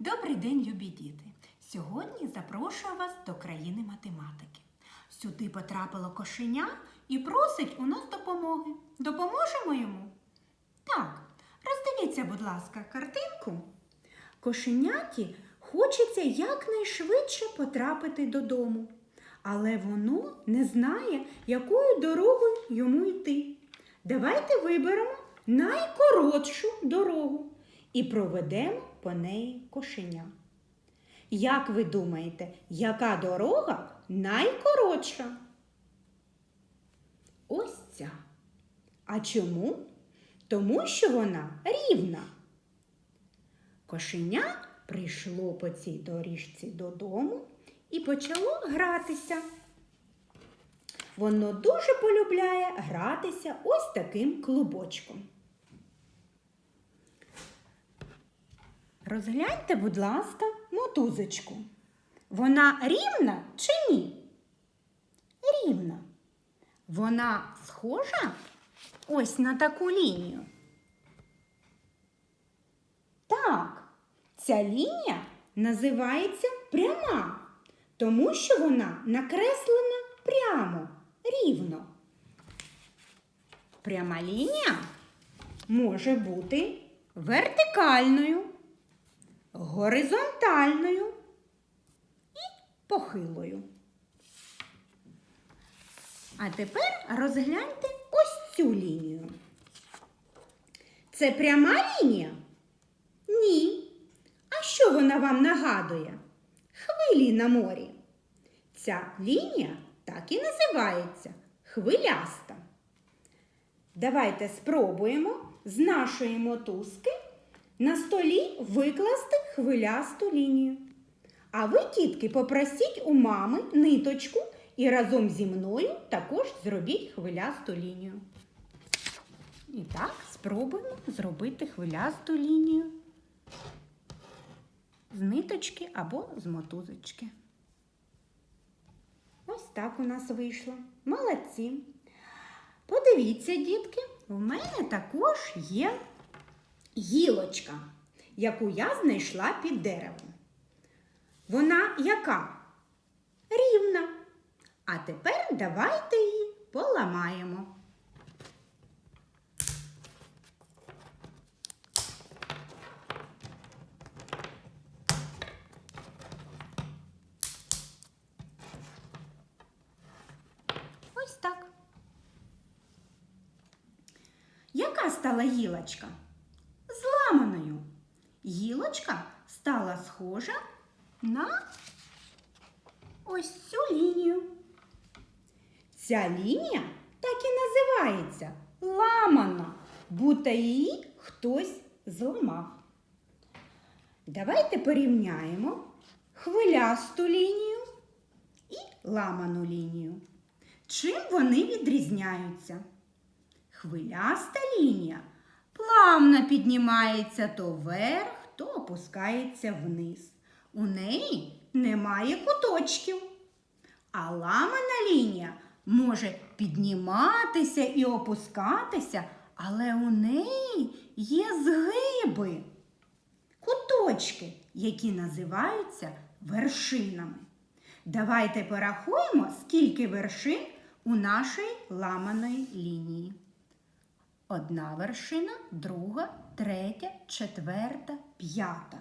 Добрий день, любі діти! Сьогодні запрошую вас до країни математики. Сюди потрапило кошеня і просить у нас допомоги. Допоможемо йому? Так, роздивіться, будь ласка, картинку. Кошеняті хочеться якнайшвидше потрапити додому, але воно не знає, якою дорогою йому йти. Давайте виберемо найкоротшу дорогу і проведемо неї кошеня. Як ви думаєте, яка дорога найкоротша? Ось ця. А чому? Тому що вона рівна. Кошеня прийшло по цій доріжці додому і почало гратися. Воно дуже полюбляє гратися ось таким клубочком. Розгляньте, будь ласка, мотузочку. Вона рівна чи ні? Рівна. Вона схожа ось на таку лінію. Так, ця лінія називається пряма, тому що вона накреслена прямо, рівно. Пряма лінія може бути вертикальною, горизонтальною і похилою. А тепер розгляньте ось цю лінію. Це пряма лінія? Ні. А що вона вам нагадує? Хвилі на морі. Ця лінія так і називається хвиляста. Давайте спробуємо з нашої мотузки на столі викласти хвилясту лінію. А ви, тітки, попросіть у мами ниточку і разом зі мною також зробіть хвилясту лінію. І так, спробуємо зробити хвилясту лінію з ниточки або з мотузочки. Ось так у нас вийшло. Молодці. Подивіться, дітки, у мене також є гілочка, яку я знайшла під деревом. Вона яка? Рівна. А тепер давайте її поламаємо. Ось так. Яка стала гілочка? Зламаною. Стала схожа на ось цю лінію. Ця лінія так і називається ламана, будто її хтось зламав. Давайте порівняємо хвилясту лінію і ламану лінію. Чим вони відрізняються? Хвиляста лінія плавно піднімається то вверх, то опускається вниз. У неї немає куточків. А ламана лінія може підніматися і опускатися, але у неї є згиби, куточки, які називаються вершинами. Давайте порахуємо, скільки вершин у нашій ламаної лінії. Одна вершина, друга, третя, четверта, п'ята.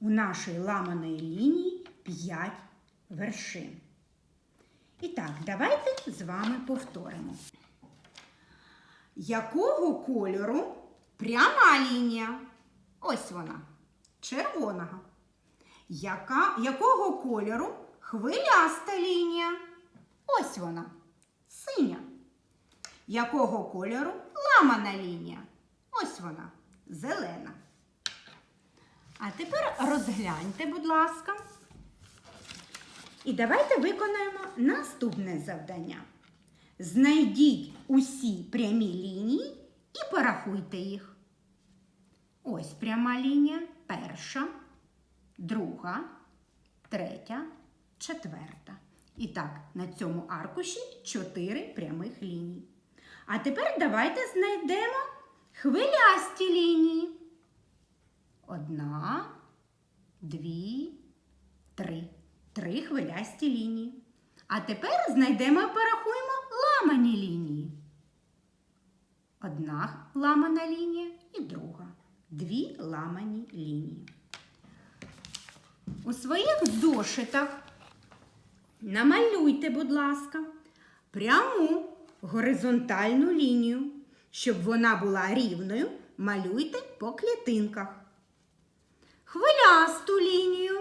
У нашій ламаної лінії п'ять вершин. І так, давайте з вами повторимо. Якого кольору пряма лінія? Ось вона, червоного. Яка, якого кольору хвиляста лінія? Ось вона, синя. Якого кольору ламана лінія? Ось вона, зелена. А тепер розгляньте, будь ласка. І давайте виконаємо наступне завдання. Знайдіть усі прямі лінії і порахуйте їх. Ось пряма лінія, перша, друга, третя, четверта. І так, на цьому аркуші чотири прямих лінії. А тепер давайте знайдемо хвилясті лінії. Одна, дві, три. Три хвилясті лінії. А тепер знайдемо і порахуємо ламані лінії. Одна ламана лінія і друга. Дві ламані лінії. У своїх зошитах намалюйте, будь ласка, пряму горизонтальну лінію. Щоб вона була рівною, малюйте по клітинках. Хвилясту лінію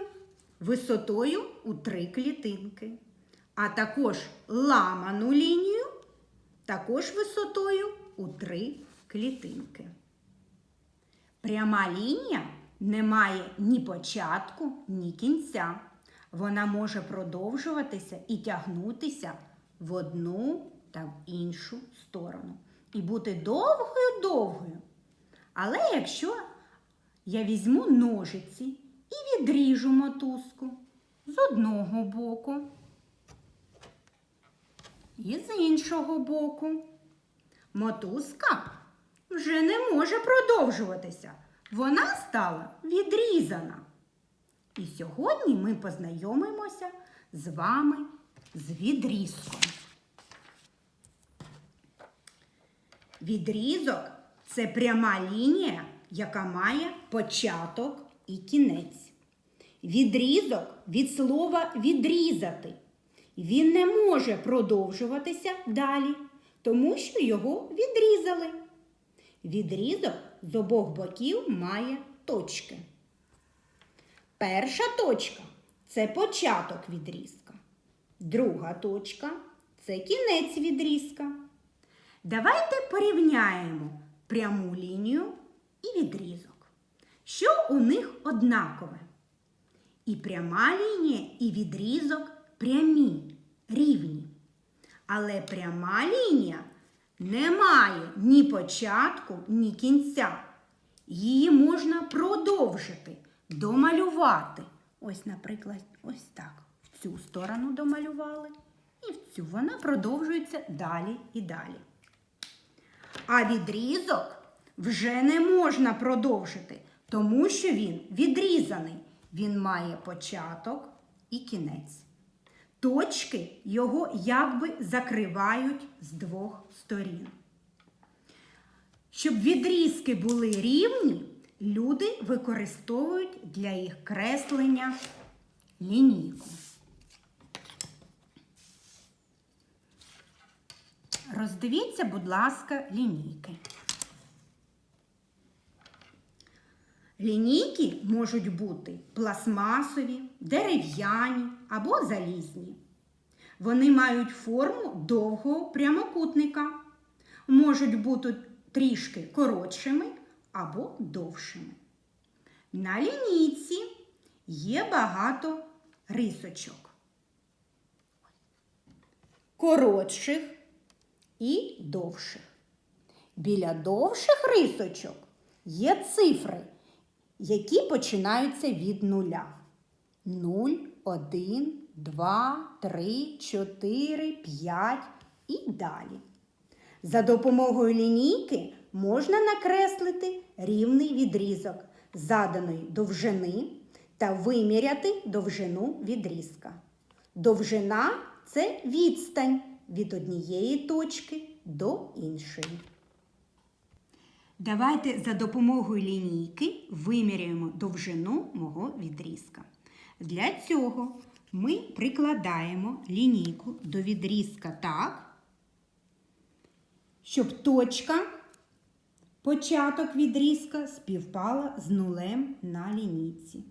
висотою у три клітинки. А також ламану лінію, також висотою у три клітинки. Пряма лінія не має ні початку, ні кінця. Вона може продовжуватися і тягнутися в одну та в іншу сторону. І бути довгою-довгою. Але якщо я візьму ножиці і відріжу мотузку з одного боку і з іншого боку, мотузка вже не може продовжуватися. Вона стала відрізана. І сьогодні ми познайомимося з вами з відрізком. Відрізок це пряма лінія, яка має початок і кінець. Відрізок від слова відрізати. Він не може продовжуватися далі, тому що його відрізали. Відрізок з обох боків має точки. Перша точка це початок відрізка. Друга точка це кінець відрізка. Давайте порівняємо пряму лінію і відрізок. Що у них однакове? І пряма лінія, і відрізок прямі, рівні. Але пряма лінія не має ні початку, ні кінця. Її можна продовжити, домалювати. Ось, наприклад, ось так. В цю сторону домалювали, і в цю вона продовжується далі і далі. А відрізок вже не можна продовжити, тому що він відрізаний. Він має початок і кінець. Точки його якби закривають з двох сторін. Щоб відрізки були рівні, люди використовують для їх креслення лінійку. Роздивіться, будь ласка, лінійки. Лінійки можуть бути пластмасові, дерев'яні або залізні. Вони мають форму довгого прямокутника, можуть бути трішки коротшими або довшими. На лінійці є багато рисочок. Коротших і довших. Біля довших рисочок є цифри, які починаються від нуля. 0, 1, 2, 3, 4, 5 і далі. За допомогою лінійки можна накреслити рівний відрізок заданої довжини та виміряти довжину відрізка. Довжина це відстань від однієї точки до іншої. Давайте за допомогою лінійки виміряємо довжину мого відрізка. Для цього ми прикладаємо лінійку до відрізка так, щоб точка, початок відрізка співпала з нулем на лінійці.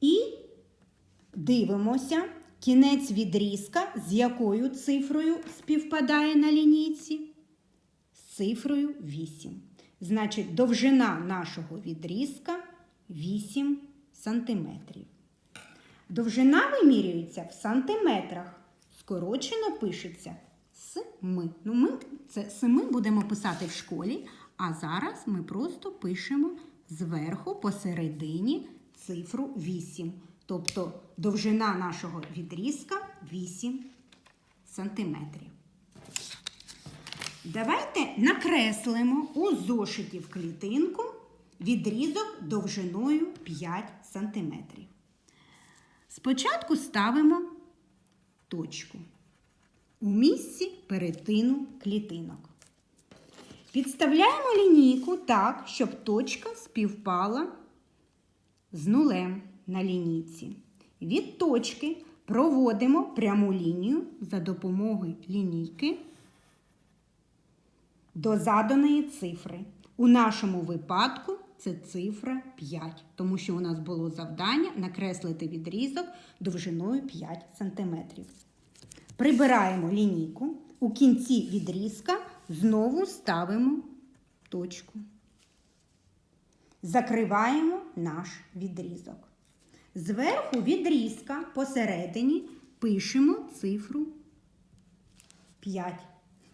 І дивимося кінець відрізка, з якою цифрою співпадає на лінійці з цифрою 8. Значить, довжина нашого відрізка 8 сантиметрів. Довжина вимірюється в сантиметрах. Скорочено пишеться сми. Ну, ми це семи будемо писати в школі, а зараз ми просто пишемо зверху посередині цифру 8. Тобто довжина нашого відрізка 8 сантиметрів. Давайте накреслимо у зошиті в клітинку відрізок довжиною 5 см. Спочатку ставимо точку у місці перетину клітинок. Підставляємо лінійку так, щоб точка співпала з нулем на лінійці. Від точки проводимо пряму лінію за допомогою лінійки до заданої цифри. У нашому випадку це цифра 5, тому що у нас було завдання накреслити відрізок довжиною 5 см. Прибираємо лінійку. У кінці відрізка знову ставимо точку. Закриваємо наш відрізок. Зверху відрізка посередині пишемо цифру 5.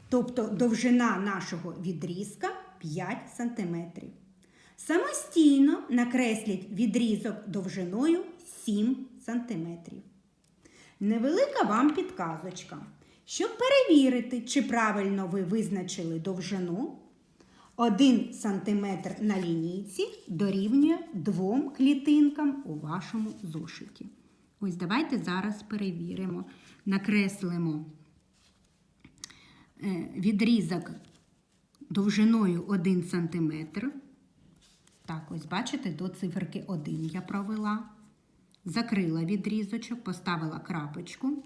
Тобто довжина нашого відрізка 5 см. Самостійно накресліть відрізок довжиною 7 см. Невелика вам підказочка. Щоб перевірити, чи правильно ви визначили довжину, 1 см на лінійці дорівнює двом клітинкам у вашому зошиті. Ось давайте зараз перевіримо. Накреслимо е, відрізок довжиною 1 см. Так, ось бачите, до циферки 1 я провела. Закрила відрізочок, поставила крапочку.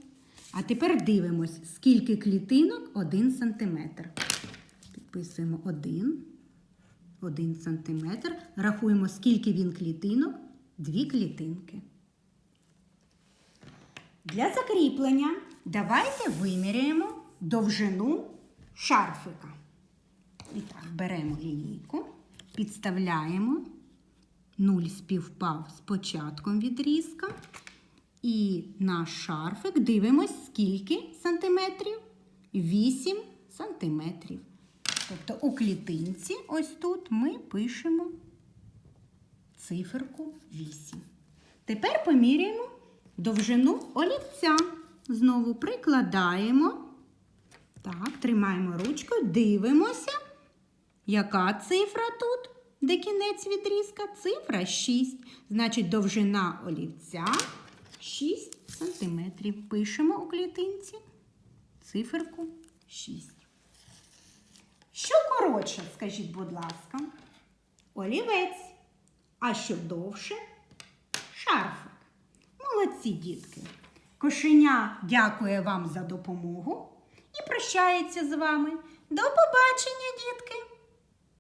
А тепер дивимось, скільки клітинок 1 см. Підписуємо 1, 1 см. Рахуємо, скільки він клітинок, 2 клітинки. Для закріплення давайте виміряємо довжину шарфика. І так, беремо лінійку, підставляємо. Нуль співпав з початком відрізка. І наш шарфик дивимось, скільки сантиметрів? 8 сантиметрів. Тобто у клітинці, ось тут, ми пишемо циферку 8. Тепер поміряємо довжину олівця. Знову прикладаємо. Так, тримаємо ручкою, дивимося, яка цифра тут, де кінець відрізка? Цифра 6. Значить, довжина олівця 6 сантиметрів. Пишемо у клітинці циферку 6. Коротше, скажіть, будь ласка, олівець. А що довше? Шарфик. Молодці, дітки. Кошеня дякує вам за допомогу і прощається з вами. До побачення, дітки!